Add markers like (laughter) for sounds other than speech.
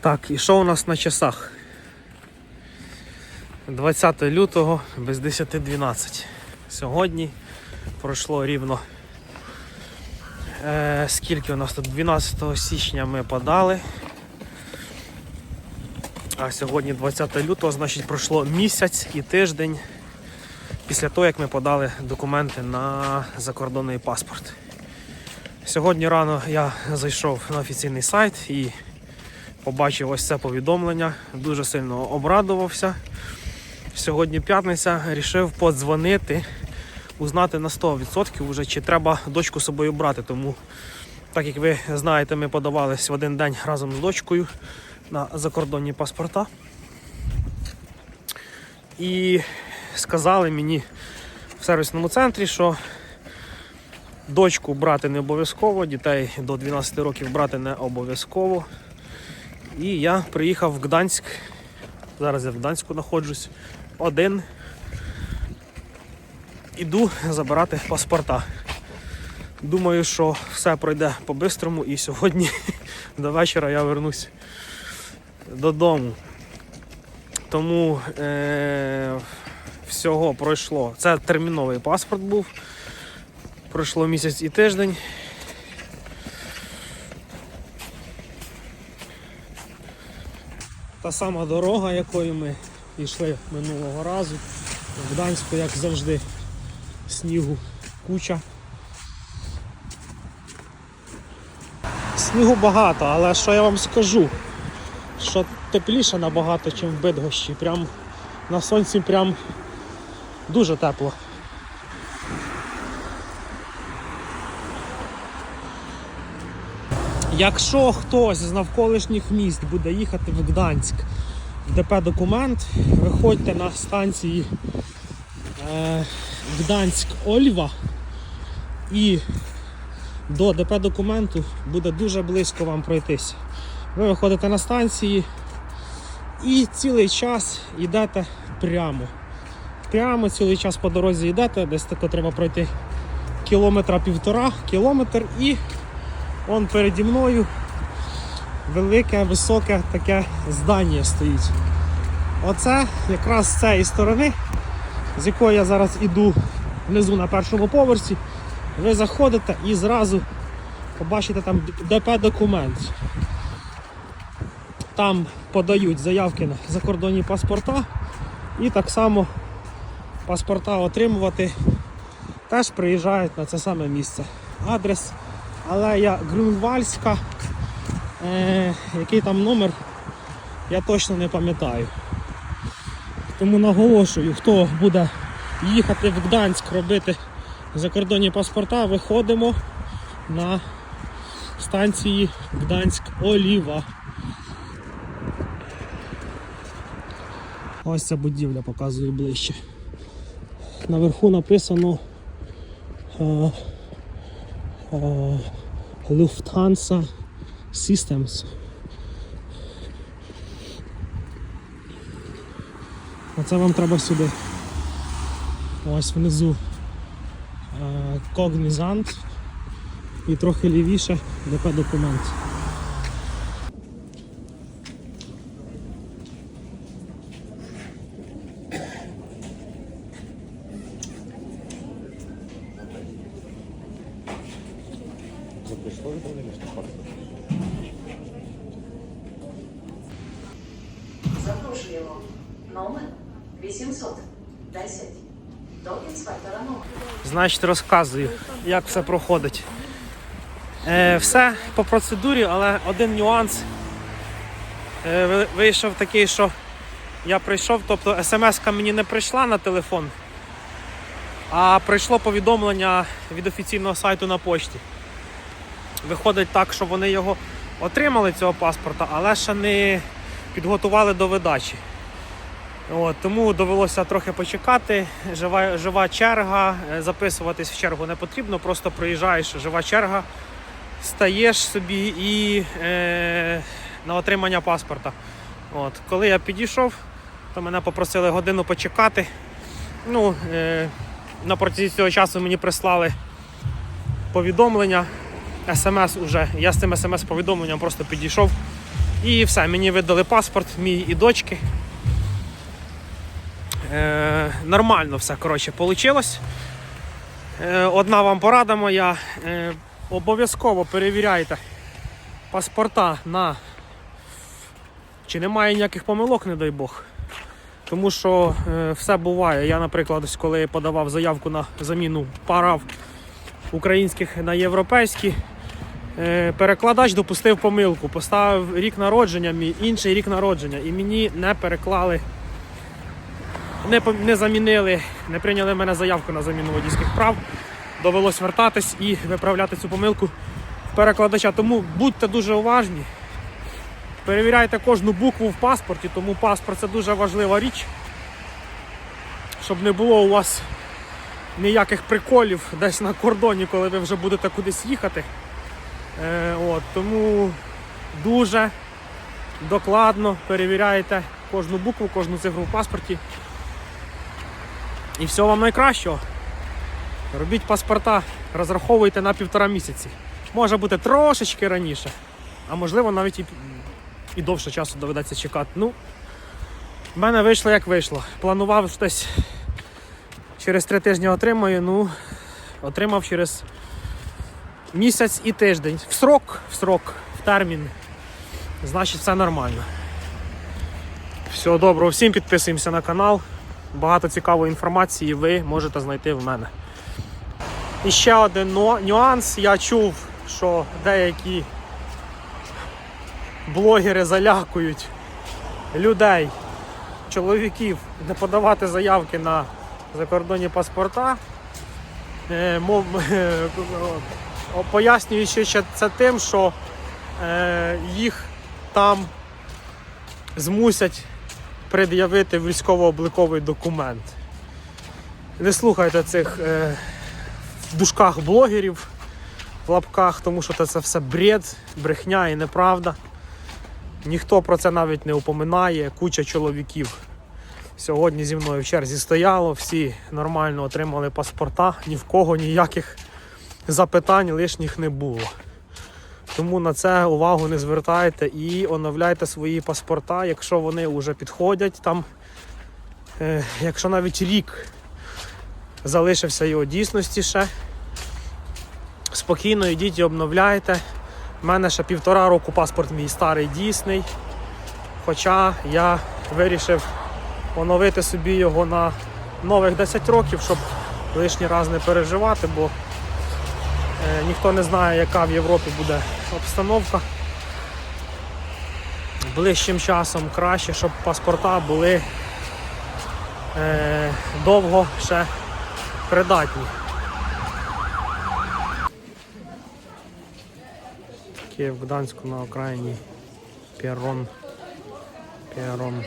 Так, і що у нас на часах? 20 лютого без 10.12. Сьогодні пройшло рівно. Е, скільки у нас тут? 12 січня ми подали. А сьогодні 20 лютого, значить пройшло місяць і тиждень після того, як ми подали документи на закордонний паспорт. Сьогодні рано я зайшов на офіційний сайт і побачив ось це повідомлення. Дуже сильно обрадувався. Сьогодні п'ятниця, рішив подзвонити, узнати на 100% уже, чи треба дочку з собою брати. Тому, так як ви знаєте, ми подавались в один день разом з дочкою на закордонні паспорта. І сказали мені в сервісному центрі, що дочку брати не обов'язково, дітей до 12 років брати не обов'язково. І я приїхав в Гданськ. Зараз я в Гданську знаходжусь. Один. Іду забирати паспорта. Думаю, що все пройде по-бистрому і сьогодні (laughs) до вечора я вернусь додому. Тому е- всього пройшло. Це терміновий паспорт був. Пройшло місяць і тиждень. Та сама дорога, якою ми йшли минулого разу. В Гданську, як завжди, снігу куча. Снігу багато, але що я вам скажу? Що тепліше набагато, ніж в Бидгощі. Прям на сонці прям дуже тепло. Якщо хтось з навколишніх міст буде їхати в Гданськ в ДП документ, виходьте на станції е, Гданськ-Ольва і до ДП документу буде дуже близько вам пройтись. Ви виходите на станції і цілий час йдете прямо. Прямо цілий час по дорозі йдете, десь тако треба пройти кілометра півтора, кілометр і Он переді мною велике, високе таке здання стоїть. Оце якраз з цієї сторони, з якої я зараз іду внизу на першому поверсі, ви заходите і зразу побачите там ДП документ. Там подають заявки на закордонні паспорта і так само паспорта отримувати теж приїжджають на це саме місце. Адрес алея Грюнвальська. Е, який там номер, я точно не пам'ятаю. Тому наголошую, хто буде їхати в Гданськ робити закордонні паспорта, виходимо на станції Гданськ-Оліва. Ось ця будівля показую ближче. Наверху написано е, е, Lufthansa Systems. Оце вам треба сюди. Ось внизу е, Cognizant і трохи лівіше ДП документ. Запрошуємо. Номер 810 до інспектора номер. Значить, розказую, як все проходить. Е, все по процедурі, але один нюанс. Е, вийшов такий, що я прийшов, тобто смс-ка мені не прийшла на телефон, а прийшло повідомлення від офіційного сайту на почті. Виходить так, що вони його отримали, цього паспорта, але ще не підготували до видачі. От, тому довелося трохи почекати. Жива, жива черга. е, Записуватись в чергу не потрібно, просто приїжджаєш, жива черга, стаєш собі і е, на отримання паспорта. От, коли я підійшов, то мене попросили годину почекати. Ну, е, на протязі цього часу мені прислали повідомлення, смс уже. Я з цим смс-повідомленням просто підійшов І все, мені видали паспорт, мій і дочки. Е, нормально все, коротше, вийшло. Е, одна вам порада моя. Е, обов'язково перевіряйте паспорта на чи немає ніяких помилок, не дай Бог. Тому що е, все буває. Я, наприклад, коли подавав заявку на заміну парав українських на європейські, перекладач допустив помилку, поставив рік народження, мій інший рік народження, і мені не переклали, не, не замінили, не прийняли в мене заявку на заміну водійських прав. Довелось вертатись і виправляти цю помилку перекладача. Тому будьте дуже уважні. Перевіряйте кожну букву в паспорті, тому паспорт це дуже важлива річ. Щоб не було у вас ніяких приколів десь на кордоні, коли ви вже будете кудись їхати. Е, от, тому дуже докладно перевіряйте кожну букву, кожну цифру в паспорті. І всього вам найкращого. Робіть паспорта, розраховуйте на півтора місяці. Може бути трошечки раніше, а можливо навіть і, і довше часу доведеться чекати. Ну, в мене вийшло як вийшло. Планував що десь через три тижні отримаю, ну, отримав через місяць і тиждень. В срок, в срок, в термін. Значить, все нормально. Всього доброго, всім підписуємося на канал. Багато цікавої інформації ви можете знайти в мене. І ще один нюанс. Я чув, що деякі блогери залякують людей, чоловіків не подавати заявки на закордонні паспорта. Е, (laughs) пояснюючи ще це тим, що е, їх там змусять пред'явити військово-обліковий документ. Не слухайте цих е, в дужках блогерів в лапках, тому що це все бред, брехня і неправда. Ніхто про це навіть не упоминає. Куча чоловіків сьогодні зі мною в черзі стояло, всі нормально отримали паспорта, ні в кого ніяких запитань лишніх не було. Тому на це увагу не звертайте і оновляйте свої паспорта, якщо вони вже підходять. Там, е, якщо навіть рік залишився його дійсності ще, спокійно йдіть і обновляйте. У мене ще півтора року паспорт мій старий дійсний. Хоча я вирішив оновити собі його на нових 10 років, щоб лишній раз не переживати, бо ніхто не знає, яка в Європі буде обстановка. Ближчим часом краще, щоб паспорта були е, довго ще придатні. Київ Гданську на окраїні Перрон. Перрон.